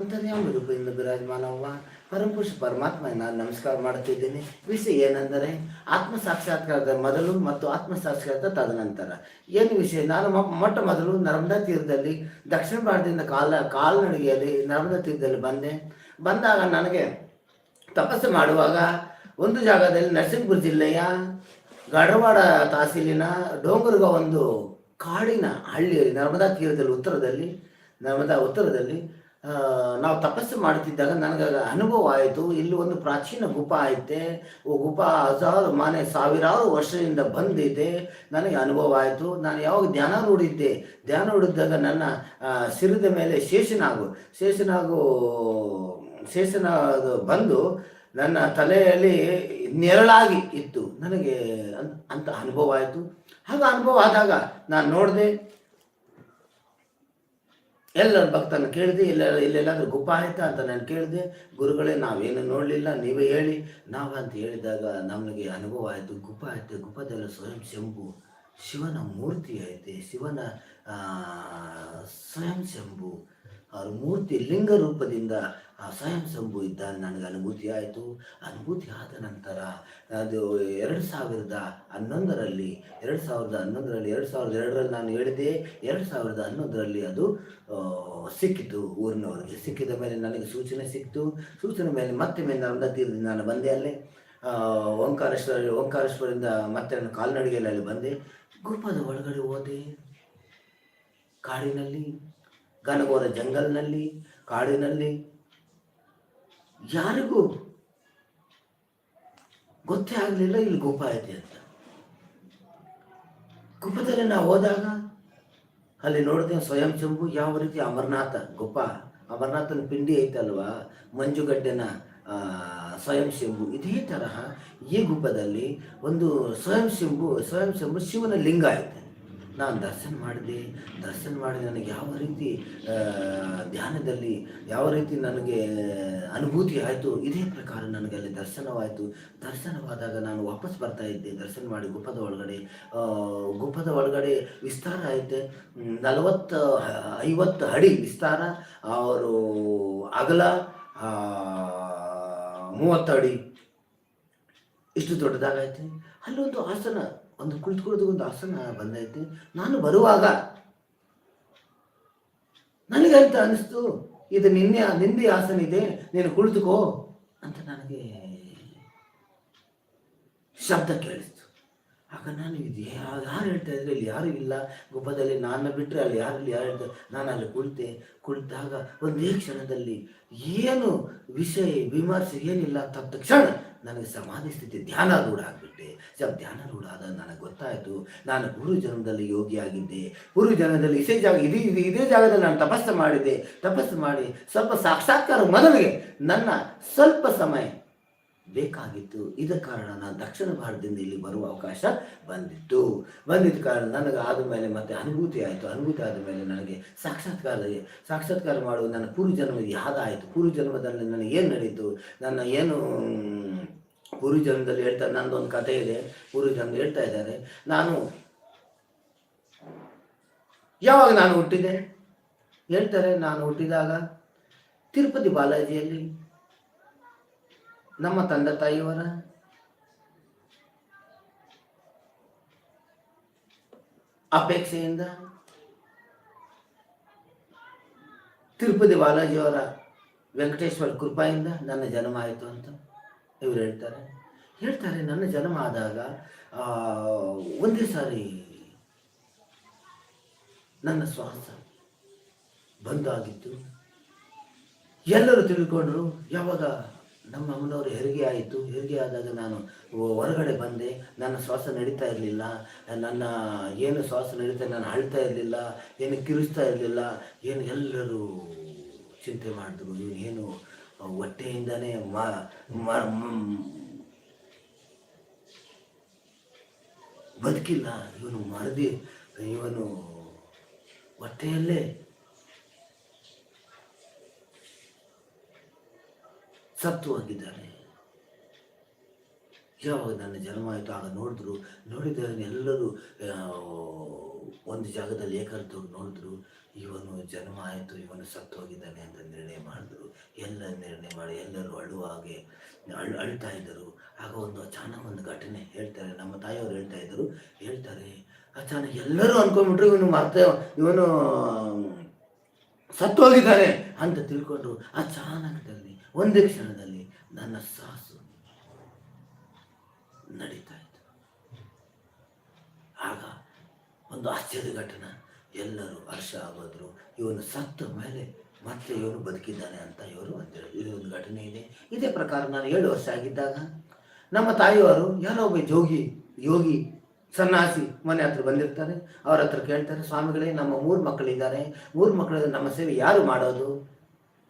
ರೂಪದಿಂದ ವಿರಾಜಮಾನವ್ವ? ಪರಮಪುರುಷ ಪರಮಾತ್ಮ ನಾನು ನಮಸ್ಕಾರ ಮಾಡುತ್ತಿದ್ದೇನೆ ವಿಷಯ ಏನೆಂದರೆ ಆತ್ಮ ಸಾಕ್ಷಾತ್ಕಾರದ ಮೊದಲು ಮತ್ತು ಆತ್ಮ ಸಾಕ್ಷಾತ್ಕಾರ ತದನಂತರ. ಏನು ವಿಷಯ? ನಾನು ಮೊಟ್ಟ ಮೊದಲು ನರ್ಮದಾ ತೀರದಲ್ಲಿ ದಕ್ಷಿಣ ಭಾರತದಿಂದ ಕಾಲ, ಕಾಲ್ನಡಿಗೆಯಲ್ಲಿ ನರ್ಮದಾ ತೀರದಲ್ಲಿ ಬಂದೆ. ಬಂದಾಗ ನನಗೆ ತಪಸ್ಸು ಮಾಡುವಾಗ ಒಂದು ಜಾಗದಲ್ಲಿ ನರಸಿಂಹಪುರ ಜಿಲ್ಲೆಯ ಗಡವಾಡ ತಹಸೀಲಿನ ಡೋಂಗುರ್ಗ ಒಂದು ಕಾಡಿನ ಹಳ್ಳಿಯಲ್ಲಿ, ನರ್ಮದಾ ತೀರದಲ್ಲಿ, ಉತ್ತರದಲ್ಲಿ, ನರ್ಮದಾ ಉತ್ತರದಲ್ಲಿ ನಾವು ತಪಸ್ಸು ಮಾಡುತ್ತಿದ್ದಾಗ ನನಗೆ ಅನುಭವ ಆಯಿತು. ಇಲ್ಲಿ ಒಂದು ಪ್ರಾಚೀನ ಗುಪ ಐತೆ. ಗುಪ ಹಜಾರು ಮನೆ ಸಾವಿರಾರು ವರ್ಷದಿಂದ ಬಂದಿದೆ. ನನಗೆ ಅನುಭವ ಆಯಿತು. ನಾನು ಯಾವಾಗ ಧ್ಯಾನ ನೋಡಿದ್ದೆ. ಧ್ಯಾನ ನೋಡಿದಾಗ ನನ್ನ ಸಿರಿದ ಮೇಲೆ ಶೇಷನಾಗು. ಶೇಷನಾಗು ಶೇಷನ ಬಂದು ನನ್ನ ತಲೆಯಲ್ಲಿ ನೆರಳಾಗಿ ಇತ್ತು. ನನಗೆ ಅಂತ ಅನುಭವ ಆಯಿತು. ಹಾಗ ಅನುಭವ ಆದಾಗ ನಾನು ನೋಡಿದೆ. ಎಲ್ಲರ ಭಕ್ತನ ಕೇಳಿದೆ, ಇಲ್ಲ ಇಲ್ಲೆಲ್ಲಾದರೂ ಗುಪ್ಪ ಆಯ್ತಾ ಅಂತ ನಾನು ಕೇಳಿದೆ, ಗುರುಗಳೇ ನಾವೇನು ನೋಡಲಿಲ್ಲ, ನೀವೇ ಹೇಳಿ. ನಾವಂತ ಹೇಳಿದಾಗ ನಮಗೆ ಅನುಭವ ಆಯಿತು, ಗುಪ್ಪ ಆಯ್ತು, ಗುಪ್ಪದಲ್ಲಿ ಸ್ವಯಂ ಶಂಭು, ಶಿವನ ಮೂರ್ತಿ ಐತೆ, ಶಿವನ ಸ್ವಯಂ ಶಂಭು. ಅವ್ರ ಮೂರ್ತಿ ಲಿಂಗ ರೂಪದಿಂದ ಆ ಸ್ವಯಂ ಶಂಭು ಇದ್ದ ನನಗೆ ಅನುಭೂತಿ ಆಯಿತು. ಅನುಭೂತಿ ಆದ ನಂತರ ಅದು ಎರಡು ಸಾವಿರದ ಹನ್ನೊಂದರಲ್ಲಿ, ಎರಡು ಸಾವಿರದ ಹನ್ನೊಂದರಲ್ಲಿ, ಎರಡು ಸಾವಿರದ ಎರಡರಲ್ಲಿ ನಾನು ಹೇಳಿದೆ. ಎರಡು ಸಾವಿರದ ಹನ್ನೊಂದರಲ್ಲಿ ಅದು ಸಿಕ್ಕಿತು ಊರಿನವರಿಗೆ. ಸಿಕ್ಕಿದ ಮೇಲೆ ನನಗೆ ಸೂಚನೆ ಸಿಕ್ತು. ಸೂಚನೆ ಮೇಲೆ ಮತ್ತೆ ಮೇಲೆ ನಾನು ತೀರದಿಂದ ನಾನು ಬಂದೆ ಅಲ್ಲೇ. ಓಂಕಾರೇಶ್ವರ ಓಂಕಾರೇಶ್ವರಿಂದ ಮತ್ತೆ ನಾನು ಕಾಲ್ನಡಿಗೆಯಲ್ಲಿ ಅಲ್ಲಿ ಬಂದೆ. ಗುಪ್ಪದ ಒಳಗಡೆ ಹೋದೆ. ಕಾಡಿನಲ್ಲಿ ಘನಘೋರ ಜಂಗಲ್ನಲ್ಲಿ, ಕಾಡಿನಲ್ಲಿ. ಯಾರಿಗೂ ಗೊತ್ತೇ ಆಗಲಿಲ್ಲ ಇಲ್ಲಿ ಗುಪ್ಪ ಐತೆ ಅಂತ. ಗುಪ್ಪದಲ್ಲಿ ನಾವು ಹೋದಾಗ ಅಲ್ಲಿ ನೋಡಿದೆ ಸ್ವಯಂ ಶಂಭು ಯಾವ ರೀತಿ ಅಮರನಾಥ ಗುಪ್ಪ ಅಮರನಾಥನ ಪಿಂಡಿ ಐತಲ್ವಾ? ಮಂಜುಗಡ್ಡೆನ ಸ್ವಯಂ ಶಂಭು. ಇದೇ ತರಹ ಈ ಗುಪ್ಪದಲ್ಲಿ ಒಂದು ಸ್ವಯಂ ಶಂಭು ಸ್ವಯಂ ಶಂಭು ಶಿವನ ಲಿಂಗ ಐತೆ. ನಾನು ದರ್ಶನ ಮಾಡಿದೆ ದರ್ಶನ ಮಾಡಿ ನನಗೆ ಯಾವ ರೀತಿ ಧ್ಯಾನದಲ್ಲಿ ಯಾವ ರೀತಿ ನನಗೆ ಅನುಭೂತಿ ಆಯಿತು, ಇದೇ ಪ್ರಕಾರ ನನಗೆ ಅಲ್ಲಿ ದರ್ಶನವಾಯಿತು. ದರ್ಶನವಾದಾಗ ನಾನು ವಾಪಸ್ ಬರ್ತಾ ಇದ್ದೆ, ದರ್ಶನ ಮಾಡಿ ಗುಪ್ಪದ ಒಳಗಡೆ. ಗುಪ್ಪದ ಒಳಗಡೆ ವಿಸ್ತಾರ ಐತೆ ನಲವತ್ತು, ಐವತ್ತು ಅಡಿ ವಿಸ್ತಾರ, ಅವರು ಅಗಲ ಮೂವತ್ತು ಅಡಿ ಇಷ್ಟು ದೊಡ್ಡದಾಗೈತೆ ಅಲ್ಲೊಂದು ಆಸನ. ಒಂದು ಕುಳಿತುಕೊಳ್ಳೋದಕ್ಕೊಂದು ಆಸನ ಬಂದೈತೆ ನಾನು ಬರುವಾಗ ನನಗೆ ಅಂತ ಅನಿಸ್ತು, ಇದು ನಿನ್ನೆ, ನಿಂದೆ ಆಸನ ಇದೆ, ನೀನು ಕುಳಿತುಕೋ ಅಂತ ನನಗೆ ಶಬ್ದ ಕೇಳಿಸ್ತು. ಆಗ ನಾನು ಇದು ಯಾರು ಹೇಳ್ತಾ ಇದ್ರೆ, ಇಲ್ಲಿ ಯಾರು ಇಲ್ಲ. ಗುಬ್ಬದಲ್ಲಿ ನಾನು ಬಿಟ್ಟರೆ ಅಲ್ಲಿ ಯಾರು ಇಲ್ಲಿ ಯಾರು ಹೇಳ್ತಾರೆ ನಾನು ಅಲ್ಲಿ ಕುಳಿತೆ, ಕುಳಿತಾಗ ಒಂದೇ ಕ್ಷಣದಲ್ಲಿ ಏನು ವಿಷಯ, ವಿಮರ್ಶೆ ಏನಿಲ್ಲ ತಪ್ಪ ತಕ್ಷಣ ನನಗೆ ಸಮಾಧಿ ಸ್ಥಿತಿ ಧ್ಯಾನ ರೂಢ ಆಗಿಬಿಟ್ಟೆ. ಸ್ವಲ್ಪ ಧ್ಯಾನ ರೂಢ ಆದ ನನಗೆ ಗೊತ್ತಾಯಿತು. ನಾನು ಪೂರ್ವ ಜನ್ಮದಲ್ಲಿ ಯೋಗಿ ಆಗಿದ್ದೆ. ಪೂರ್ವ ಜನ್ಮದಲ್ಲಿ ಇದೇ ಜಾಗ, ಇದೇ, ಇದೆ, ಇದೇ ಜಾಗದಲ್ಲಿ ನಾನು ತಪಸ್ಸು ಮಾಡಿದ್ದೆ. ತಪಸ್ಸು ಮಾಡಿ ಸ್ವಲ್ಪ ಸಾಕ್ಷಾತ್ಕಾರ ಮೊದಲಿಗೆ ನನ್ನ ಸ್ವಲ್ಪ ಸಮಯ ಬೇಕಾಗಿತ್ತು. ಇದ ಕಾರಣ ನಾನು ದಕ್ಷಿಣ ಭಾರತದಿಂದ ಇಲ್ಲಿ ಬರುವ ಅವಕಾಶ ಬಂದಿತ್ತು. ಬಂದಿದ್ದ ಕಾರಣ ನನಗೆ ಆದ ಮೇಲೆ ಮತ್ತೆ ಅನುಭೂತಿ ಆಯಿತು. ಅನುಭೂತಿ ಆದ ಮೇಲೆ ನನಗೆ ಸಾಕ್ಷಾತ್ಕಾರ ಸಾಕ್ಷಾತ್ಕಾರ ಮಾಡುವ ನನ್ನ ಪೂರ್ವ ಜನ್ಮ ಯಾವ್ದಾಯಿತು ಪೂರ್ವ ಜನ್ಮದಲ್ಲಿ ನನಗೆ ಏನು ನಡೀತು? ನನ್ನ ಏನು ಪೂರ್ವಜನ್ಮದಲ್ಲಿ ಪೂರ್ವ ಜನ್ಮದಲ್ಲಿ ಹೇಳ್ತಾರೆ ನಂದೊಂದು ಕಥೆ ಇದೆ. ಪೂರ್ವ ಜನ್ಮ ಹೇಳ್ತಾ ಇದ್ದಾರೆ. ನಾನು ಯಾವಾಗ ನಾನು ಹುಟ್ಟಿದೆ? ಹೇಳ್ತಾರೆ, ನಾನು ಹುಟ್ಟಿದಾಗ ತಿರುಪತಿ ಬಾಲಾಜಿಯಲ್ಲಿ ನಮ್ಮ ತಂದೆ ತಾಯಿಯವರ ಅಪೇಕ್ಷೆಯಿಂದ ತಿರುಪತಿ ಬಾಲಾಜಿಯವರ ವೆಂಕಟೇಶ್ವರ ಕೃಪಾಯಿಂದ ನನ್ನ ಜನ್ಮ ಆಯಿತು ಅಂತ ಇವರು ಹೇಳ್ತಾರೆ. ಹೇಳ್ತಾರೆ, ನನ್ನ ಜನ್ಮ ಆದಾಗ ಒಂದೇ ಸಾರಿ ನನ್ನ ಶ್ವಾಸ ಬಂದಾಗಿತ್ತು. ಎಲ್ಲರೂ ತಿಳ್ಕೊಂಡ್ರು, ಯಾವಾಗ ನಮ್ಮ ಅಮ್ಮನವರು ಹೆರಿಗೆ ಆಯಿತು. ಹೆರಿಗೆ ಆದಾಗ ನಾನು ಹೊರಗಡೆ ಬಂದೆ. ನನ್ನ ಶ್ವಾಸ ನಡೀತಾ ಇರಲಿಲ್ಲ. ನನ್ನ ಏನು ಶ್ವಾಸ ನಡೀತಾ ನಾನು ಅಳ್ತಾ ಇರಲಿಲ್ಲ, ಏನು ಕಿರಿಸ್ತಾ ಇರಲಿಲ್ಲ. ಏನು ಎಲ್ಲರೂ ಚಿಂತೆ ಮಾಡಿದ್ರು. ಏನು ಹೊಟ್ಟೆಯಿಂದನೇ ಬದುಕಿಲ್ಲ. ಇವನು ಮರದಿ, ಇವನು ಹೊಟ್ಟೆಯಲ್ಲೇ ಸತ್ತು ಹೋಗಿದ್ದಾರೆ ಯಾವಾಗ ನನ್ನ ಜನ್ಮ ಆಯಿತು ಆಗ ನೋಡಿದ್ರು, ನೋಡಿದ ಎಲ್ಲರೂ ಒಂದು ಜಾಗದಲ್ಲಿ ಏಕರ್ತವ್ರು ನೋಡಿದ್ರು, ಇವನು ಜನ್ಮ ಆಯಿತು, ಇವನು ಸತ್ತು ಹೋಗಿದ್ದಾನೆ ಅಂತ ನಿರ್ಣಯ ಮಾಡಿದ್ರು. ಎಲ್ಲ ನಿರ್ಣಯ ಮಾಡಿ ಎಲ್ಲರೂ ಅಳುವ ಹಾಗೆ ಅಳ್, ಅಳ್ತಾ ಇದ್ದರು. ಆಗ ಒಂದು ಅಚಾನಕ್ ಒಂದು ಘಟನೆ ಹೇಳ್ತಾರೆ. ನಮ್ಮ ತಾಯಿಯವರು ಹೇಳ್ತಾ ಇದ್ದರು, ಹೇಳ್ತಾರೆ, ಅಚಾನಕ್ ಎಲ್ಲರೂ ಅನ್ಕೊಂಡ್ಬಿಟ್ರು, ಇವನು ಮರ್ತ ಇವನು ಸತ್ತು ಹೋಗಿದ್ದಾನೆ ಅಂತ ತಿಳ್ಕೊಂಡ್ರು ಅಚಾನಕದಲ್ಲಿ ಒಂದೇ ಕ್ಷಣದಲ್ಲಿ ನನ್ನ ಸಾಸು ನಡೀತಾ ಇತ್ತು. ಆಗ ಒಂದು ಆಶ್ಚರ್ಯ ಘಟನೆ. ಎಲ್ಲರೂ ಹರ್ಷ ಆಗೋದ್ರು. ಇವನು ಸತ್ತ ಮೇಲೆ ಮತ್ತೆ ಇವನು ಬದುಕಿದ್ದಾನೆ ಅಂತ ಇವರು ಅಂತೇಳಿ ಇದು ಒಂದು ಘಟನೆ ಇದೆ. ಇದೇ ಪ್ರಕಾರ ನಾನು ಏಳು ವರ್ಷ ಆಗಿದ್ದಾಗ ನಮ್ಮ ತಾಯಿಯವರು ಯಾರೋ ಒಬ್ಬ ಜೋಗಿ, ಯೋಗಿ ಸನ್ಯಾಸಿ ಮನೆ ಹತ್ರ ಬಂದಿರ್ತಾರೆ, ಅವ್ರ ಹತ್ರ ಕೇಳ್ತಾರೆ, ಸ್ವಾಮಿಗಳೇ, ನಮ್ಮ ಮೂರು ಮಕ್ಕಳಿದ್ದಾರೆ, ಮೂರು ಮಕ್ಕಳ ನಮ್ಮ ಸೇವೆ ಯಾರು ಮಾಡೋದು?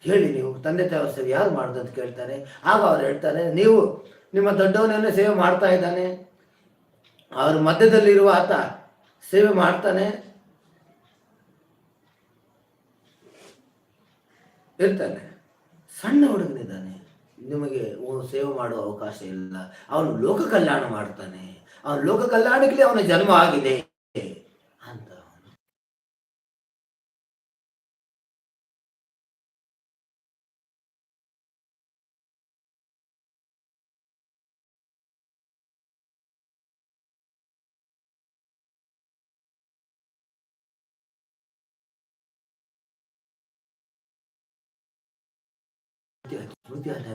ಹೇಳಿ ನೀವು, ತಂದೆ ತಾಯಿಯವ್ರ ಸೇವೆ ಯಾರು ಮಾಡೋದು? ಅಂತ ಕೇಳ್ತಾರೆ. ಆಗ ಅವ್ರು ಹೇಳ್ತಾರೆ, ನೀವು ನಿಮ್ಮ ದೊಡ್ಡವನನ್ನೇ ಸೇವೆ ಮಾಡ್ತಾ ಇದ್ದಾನೆ. ಅವ್ರ ಮಧ್ಯದಲ್ಲಿರುವ ಆತ ಸೇವೆ ಮಾಡ್ತಾನೆ. ಇರ್ತಾನೆ. ಸಣ್ಣ ಹುಡುಗನಿದ್ದಾನೆ. ನಿಮಗೆ ಸೇವೆ ಮಾಡುವ ಅವಕಾಶ ಇಲ್ಲ. ಅವನು ಲೋಕ ಕಲ್ಯಾಣ ಮಾಡ್ತಾನೆ. ಅವನು ಲೋಕ ಕಲ್ಯಾಣಕ್ಕೆ ಅವನ ಜನ್ಮ ಆಗಿದೆ ಅಂತ.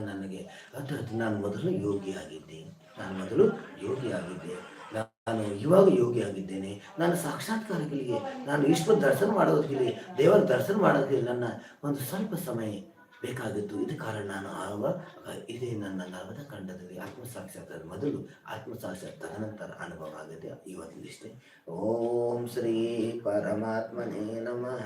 ನನಗೆ ಅದು ನಾನು ಮೊದಲು ಆಗಿದ್ದೆ ನಾನು ಮೊದಲು ಯೋಗಿ ಆಗಿದ್ದೆ ನಾನು ಇವಾಗ ಯೋಗಿಯಾಗಿದ್ದೇನೆ. ನಾನು ಸಾಕ್ಷಾತ್ಕಾರಗಳಿಗೆ ನಾನು ಈಶ್ವರ ದರ್ಶನ ಮಾಡೋದಕ್ಕೆ ದೇವರ ದರ್ಶನ ಮಾಡೋದಕ್ಕೆ ನನ್ನ ಒಂದು ಸ್ವಲ್ಪ ಸಮಯ ಬೇಕಾಗಿತ್ತು. ಇದು ಕಾರಣ ನಾನು ಆವಾಗ ಇದೇ ನನ್ನ ನರ್ಮದ ಖಂಡದಲ್ಲಿ ಆತ್ಮ ಸಾಕ್ಷಾತ್ಕಾರ ಮೊದಲು ಆತ್ಮ ಸಾಕ್ಷಾತ್ ತದನಂತರ ಅನುಭವ ಆಗಿದೆ. ಇವತ್ತಿನಷ್ಟೇ ಓಂ ಶ್ರೀ ಪರಮಾತ್ಮನೇ ನಮಃ.